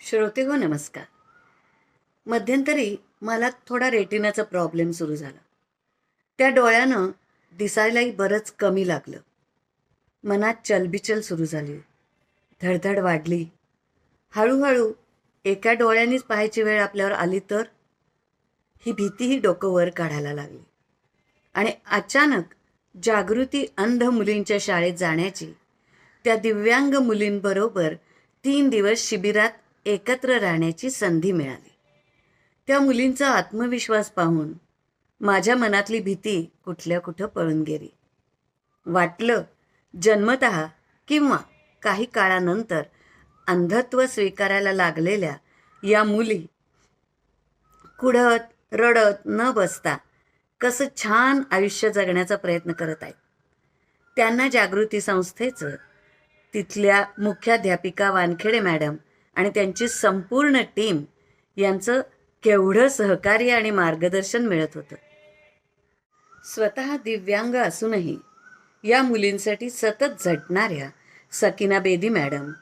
श्रोते हो नमस्कार. मध्यंतरी मला थोडा रेटिनाचा प्रॉब्लेम सुरू झाला. त्या डोळ्यानं दिसायलाही बरंच कमी लागलं. मनात चलबिचल सुरू झाली. धडधड वाढली. हळूहळू एका डोळ्यानेच पाहायची वेळ आपल्यावर आली तर? ही भीतीही डोकं वर काढायला लागली. आणि अचानक जागृती अंध मुलींच्या शाळेत जाण्याची त्या दिव्यांग मुलींबरोबर तीन दिवस शिबिरात एकत्र राहण्याची संधी मिळाली. त्या मुलींचा आत्मविश्वास पाहून माझ्या मनातली भीती कुठल्या कुठं पळून गेली. वाटलं जन्मत किंवा काही काळानंतर अंधत्व स्वीकारायला लागलेल्या या मुली कुढत रडत न बसता कसं छान आयुष्य जगण्याचा प्रयत्न करत आहेत. त्यांना जागृती संस्थेचं तिथल्या मुख्याध्यापिका वानखेडे मॅडम आणि त्यांची संपूर्ण टीम यांचं केवढं सहकार्य आणि मार्गदर्शन मिळत होतं. स्वतः दिव्यांग असूनही या मुलींसाठी सतत झटणाऱ्या Sakina Bedi madam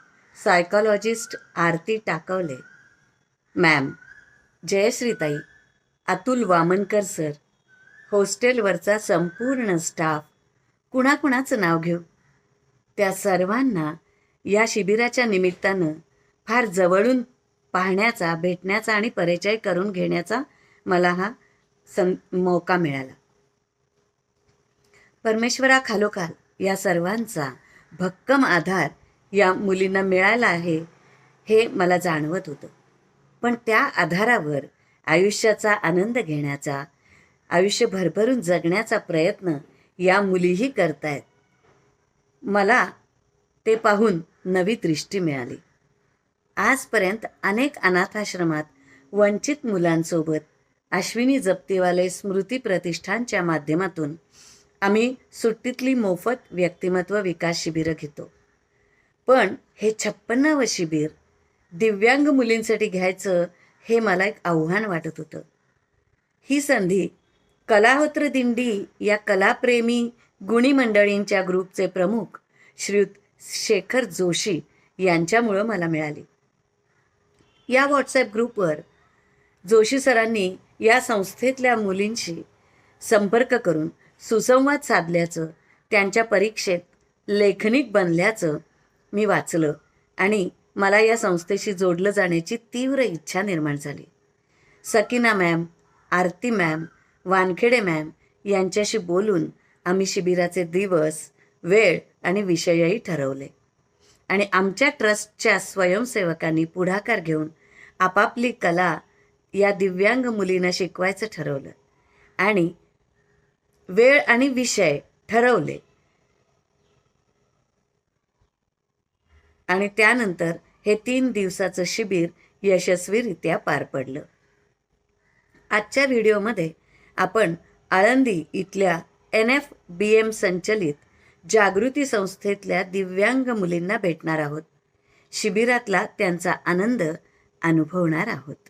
psychologist Aarti Takwale. Ma'am जयश्रीताई अतुल वामनकर सर हॉस्टेलवरचा संपूर्ण स्टाफ कुणाकुणाचं नाव घेऊ? त्या सर्वांना या शिबिराच्या निमित्तानं फार जवळून पाहण्याचा भेटण्याचा आणि परिचय करून घेण्याचा मला हा सं मौका मिळाला. परमेश्वराखालोखाल या सर्वांचा भक्कम आधार या मुलींना मिळाला आहे हे मला जाणवत होतं. पण त्या आधारावर आयुष्याचा आनंद घेण्याचा आयुष्य भरभरून जगण्याचा प्रयत्न या मुलीही करतायत मला ते पाहून नवी दृष्टी मिळाली. आजपर्यंत अनेक अनाथाश्रमात वंचित मुलांसोबत अश्विनी जप्तीवाले स्मृती प्रतिष्ठानच्या माध्यमातून आम्ही सुट्टीतली मोफत व्यक्तिमत्व विकास शिबिरं घेतो. पण हे छप्पन्नावं शिबिर दिव्यांग मुलींसाठी घ्यायचं हे मला एक आव्हान वाटत होतं. ही संधी कलाहोत्र दिंडी या कलाप्रेमी गुणी मंडळींच्या ग्रुपचे प्रमुख श्रीयुत शेखर जोशी यांच्यामुळं मला मिळाली. या व्हॉट्सॲप ग्रुपवर जोशी सरांनी या संस्थेतल्या मुलींशी संपर्क करून सुसंवाद साधल्याचं त्यांच्या परीक्षेत लेखनिक बनल्याचं मी वाचलं आणि मला या संस्थेशी जोडलं जाण्याची तीव्र इच्छा निर्माण झाली. Sakina ma'am Aarti ma'am Wankhede ma'am यांच्याशी बोलून आम्ही शिबिराचे दिवस वेळ आणि विषयही ठरवले. आणि आमच्या ट्रस्टच्या स्वयंसेवकांनी पुढाकार घेऊन आपापली कला या दिव्यांग मुलींना शिकवायचं ठरवलं. आणि वेळ आणि विषय ठरवले. आणि त्यानंतर हे तीन दिवसाचं शिबिर यशस्वीरित्या पार पडलं. आजच्या व्हिडिओमध्ये आपण आळंदी इथल्या एन एफ बी एम संचलित जागृती संस्थेतल्या दिव्यांग मुलींना भेटणार आहोत. शिबिरातला त्यांचा आनंद अनुभवणार आहोत.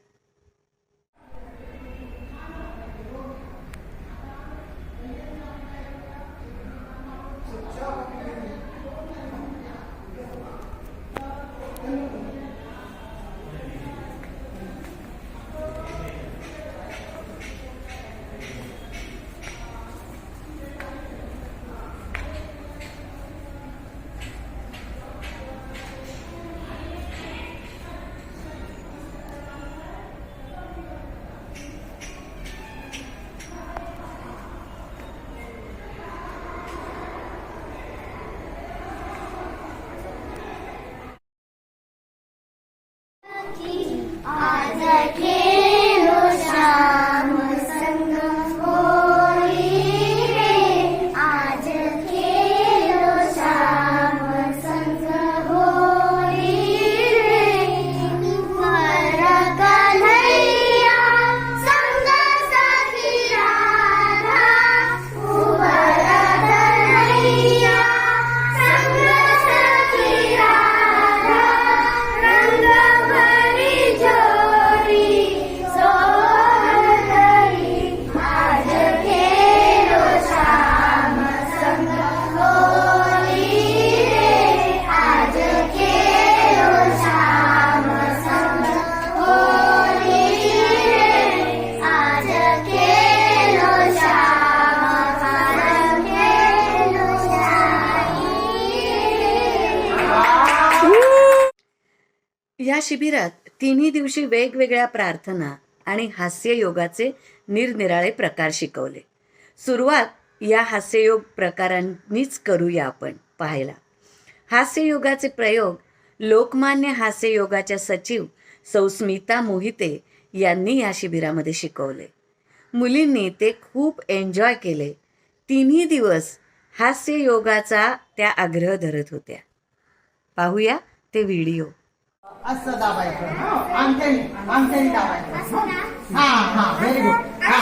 Porque शिबिरात तिन्ही दिवशी वेगवेगळ्या प्रार्थना आणि हास्ययोगाचे निरनिराळे प्रकार शिकवले. सुरुवात या हास्ययोग प्रकारांनीच करूया आपण पाहायला. हास्ययोगाचे प्रयोग लोकमान्य हास्ययोगाच्या सचिव सौस्मिता मोहिते यांनी या शिबिरामध्ये शिकवले. मुलींनी ते खूप एन्जॉय केले. तिन्ही दिवस हास्ययोगाचा त्या आग्रह धरत होत्या. पाहूया ते व्हिडिओ. असं दाबायचं. हो, अंगठ्याने अंगठ्याने दाबायचं. हा हा व्हेरी गुड हा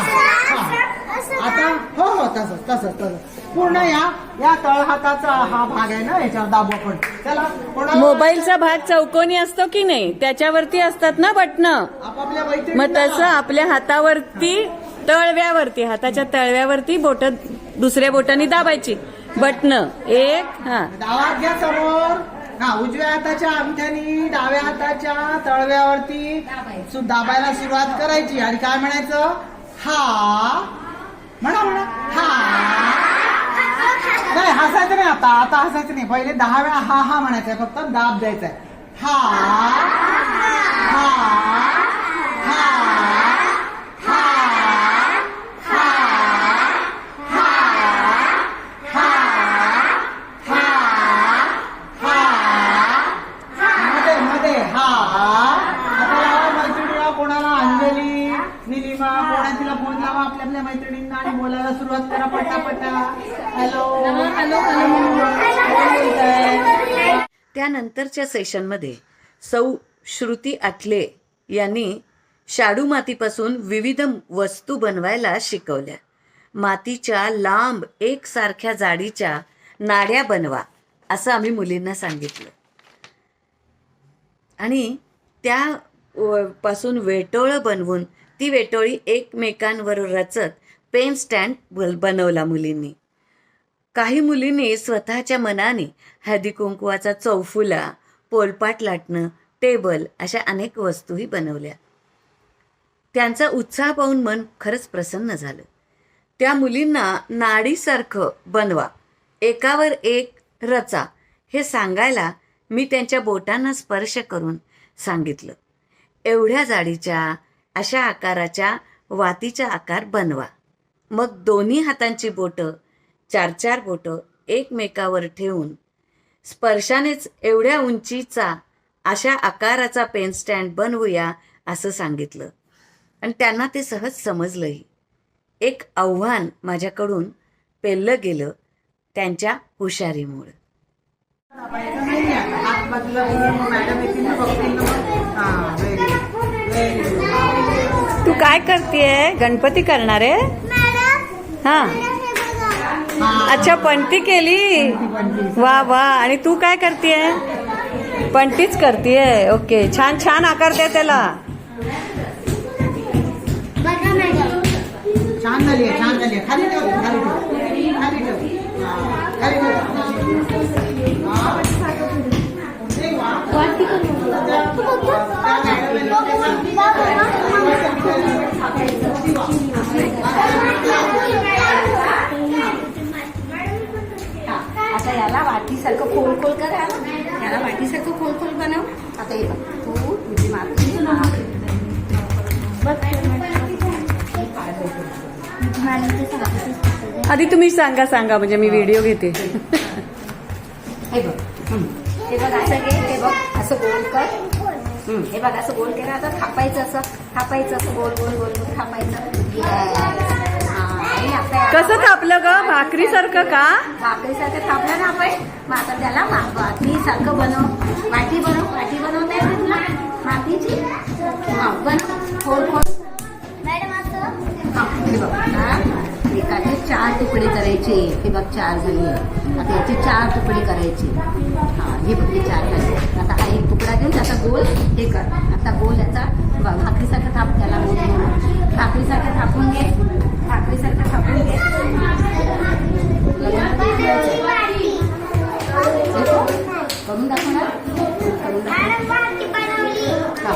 आता हो हो तसंच तसंच तसंच. पूर्ण या या तळहाताचा हा भाग आहे ना याच्यावर दाबू आपण. चला कोणाला मोबाईलचा भाग चौकोनी असतो की नाही? त्याच्यावरती असतात ना बटणं? आपापल्या मग तसं आपल्या हातावरती तळव्यावरती हाताच्या तळव्यावरती बोट दुसऱ्या बोटाने दाबायची. बटणं. एक हा. हात घ्या समोर. हा उजव्या हाताच्या अंगठ्यानी डाव्या हाताच्या तळव्यावरती सु- दाबायला सुरुवात करायची. आणि काय म्हणायचं? हा. म्हणा म्हणा. हा. नाही हसायचं नाही आता. आता हसायचं नाही. पहिले दहा वेळा हा हा म्हणायचंय. फक्त दाब द्यायचा आहे हा. हा हा हा हा मध्ये मध्ये हा आता लावा मैत्रिणीला कोणाला अंजली निलिमा कोणा तिला फोन लावा आपल्या आपल्या मैत्रिणींना आणि बोलायला सुरुवात करा पटापटा हॅलो त्यानंतरच्या सेशनमध्ये सौ श्रुती आठले यांनी शाडू मातीपासून विविध वस्तू बनवायला शिकवल्या. मातीच्या लांब एकसारख्या जाडीच्या नाड्या बनवा असं आम्ही मुलींना सांगितलं. आणि त्या पासून वेटोळं बनवून ती वेटोळी एकमेकांवर रचत पेन स्टँड बनवला मुलींनी. काही मुलींनी स्वतःच्या मनाने हळदी कुंकवाचा चौफुला पोलपाट लाटणं टेबल अशा अनेक वस्तूही बनवल्या. त्यांचा उत्साह पाहून मन खरंच प्रसन्न झालं. त्या मुलींना नाडीसारखं बनवा एकावर एक रचा हे सांगायला मी त्यांच्या बोटांना स्पर्श करून सांगितलं. एवढ्या जाडीच्या अशा आकाराच्या वातीचा आकार बनवा. मग दोन्ही हातांची बोटं चार चार बोटं एकमेकावर ठेवून स्पर्शानेच एवढ्या उंचीचा अशा आकाराचा पेन स्टँड बनवूया असं सांगितलं. आणि त्यांना ते सहज समजलंही. एक आव्हान माझ्याकडून पेललं गेलं त्यांच्या हुशारीमुळं. हा तू काय करतेय? गणपती करणार आहे? हा. अच्छा पणती केली? वा वा. आणि तू काय करतीये? पणतीच करतीये. ओके. छान छान आकार दे त्याला. छान झाली छान झाली खाली ठेव खाली ठेव. खाली ठेव. खाली ठेव. वाटीसारखं खोल खोल करा याला वाटीसारखं खोल खोल बनव. आता हे तू तुझी माती आधी तुम्ही सांगा सांगा म्हणजे मी व्हिडिओ घेते. हे बघ. हं. बघ असं घे. हे बघ. असं गोल कर. हं. हे बघ असं गोल केलं आता थापायचं असं. थापायचं असं गोल गोल गोल गोल थापायचं. कसं थापलं ग? भाकरी सारखं का? भाकरीसारखं थापलं ना आपण? मग आता त्याला वा- वाटीसारखं बनव. वाटी बनव. वाटी बनवता येते तुला? मातीची? हा बनव खोल खोल. मॅडम असं? हा, हे बघ. हा. एकाचे चार तुकडे करायचे. हे बघ चार झाले आता याचे चार तुकडे करायचे. हे बघ हे चार करायचे. आता हा एक तुकडा घेऊन त्याचा गोल हे कर. आता गोल याचा भाकरीसारखं थाप त्याला गोल भाकरीसारखं थापून घे. भाकरीसारखं थापून घे. करून दाखवणार हा,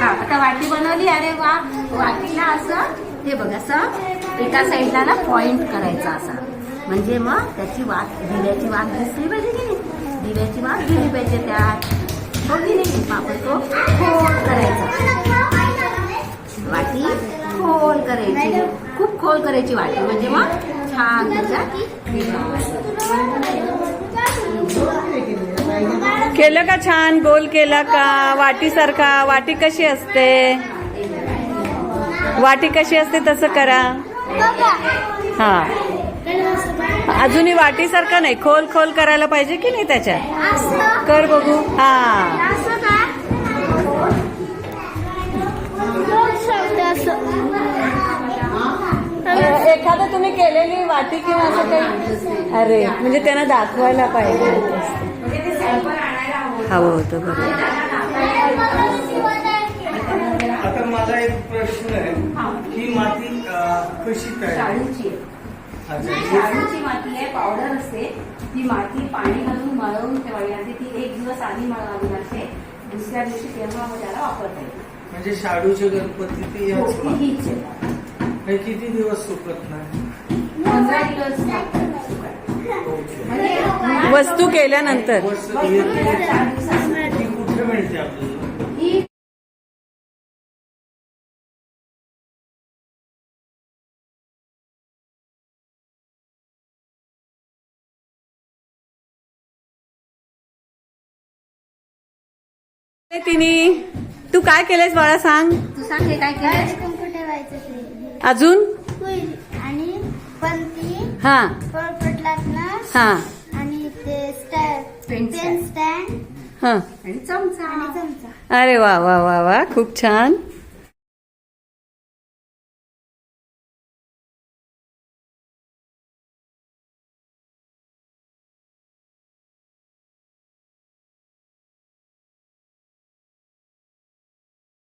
हा आता वाटी बनवली. अरे वा वाटीला असं हे बघ असं एका साईडला ना पॉइंट करायचा असा. म्हणजे मग त्याची वाट दिव्याची वाट दिसली पाहिजे की नाही? दिव्याची वाट दिली पाहिजे त्यात. तो की नाही? आपण तो खोल करायचा. वाटी खोल करायची. खूप खोल करायची वाटी. म्हणजे मग छान त्याच्यात केलं का छान? गोल केला का? वाटीसारखा. वाटी कशी असते? वाटी कशी असते तसं करा. हा. अजूनही वाटीसारखं नाही. खोल खोल करायला पाहिजे की नाही त्याच्यात? कर बघू. हा. एखादं तुम्ही केलेली वाटी किंवा असं काही? अरे म्हणजे त्यांना दाखवायला पाहिजे. हवं होतं बरोबर आता माझा एक प्रश्न आहे. ही माती कशी तयार शाळूची माती आहे पावडर असते. ती माती पाणी घालून मळवून ठेवावी लागते. ती एक दिवस आधी मळवावी लागते. दुसऱ्या दिवशी तेव्हा मग त्याला वापरता येते. म्हणजे शाडूचे गणपती ते हो. हीच आहे. हे किती दिवस सुकत नाही? पंधरा दिवस. म्हणजे वस्तू केल्यानंतर. वस्तू- चार दिवसात ती कुठे मिळते आपल्याला? तिने तू काय केलंयस बाळा सांग. तू सांग हे काय केलं कुंकू ठेवायचं ते? अजून? होईल. आणि पंती हा. पोळपट हा. आणि ते पेन पेन स्टँड हा. आणि चमचा. आणि चमचा. अरे वा वा वा वा खूप छान.